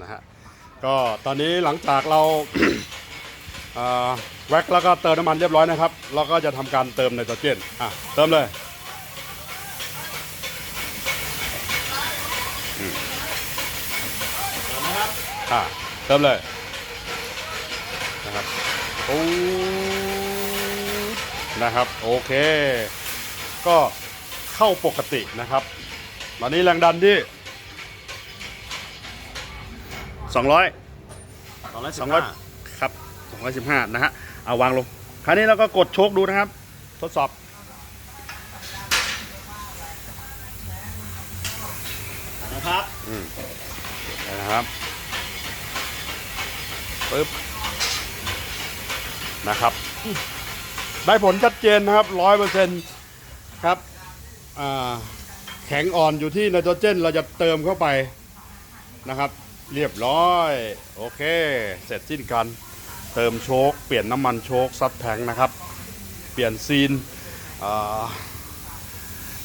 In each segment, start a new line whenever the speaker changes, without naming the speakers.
นะฮะก็ตอนนี้หลังจากเราเอ่อแว็กแล้วก็เติมน้ำมันเรียบร้อยนะครับเราก็จะทำการเติมไนโตรเจนอะเติมเลยอืมอะเติมเลยนะครับโอ้นะครับโอเค ก็เข้าปกตินะครับตอนนี้แรงดันที่ 200
สองร้อยสิบห้า
200ครับ215นะฮะเอาวางลง คราวนี้เราก็กดโชคดูนะครับ ทดสอบ
นะครับ
อืมนะครับปึ๊บนะครับ ได้ผลชัดเจนนะครับร้อยเปอร์เซ็นต์ครับอ่าแข็งอ่อนอยู่ที่ไนโตรเจนเราจะเติมเข้าไปนะครับ เรียบร้อย โอเค เสร็จสิ้นการเติมโชคเปลี่ยนน้ำมันโชคซับแทงนะครับ เปลี่ยนซีน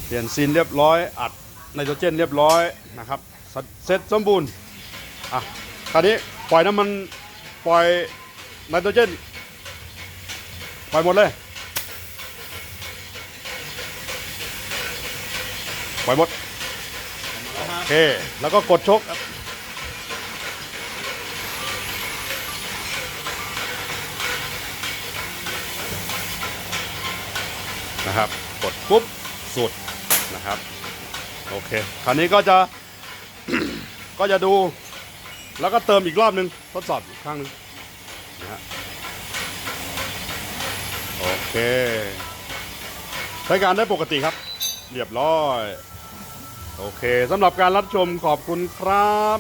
เปลี่ยนซีนเรียบร้อย อัดไนโตรเจนเรียบร้อยนะครับเสร็จเสร็จสมบูรณ์อะคราวนี้ปล่อยน้ำมันปล่อยไนโตรเจนปล่อยหมดเลยปล่อยหมดโอเคแล้วก็กดชกครับ นะครับ กดปุ๊บสุดนะครับโอเคคราวนี้ก็จะก็จะดู แล้วก็เติมอีกรอบหนึ่งทดสอบอีกครั้งหนึ่งนะฮะโอเคใช้การได้ปกติครับ เรียบร้อย โอเคสำหรับการรับชมขอบคุณครับ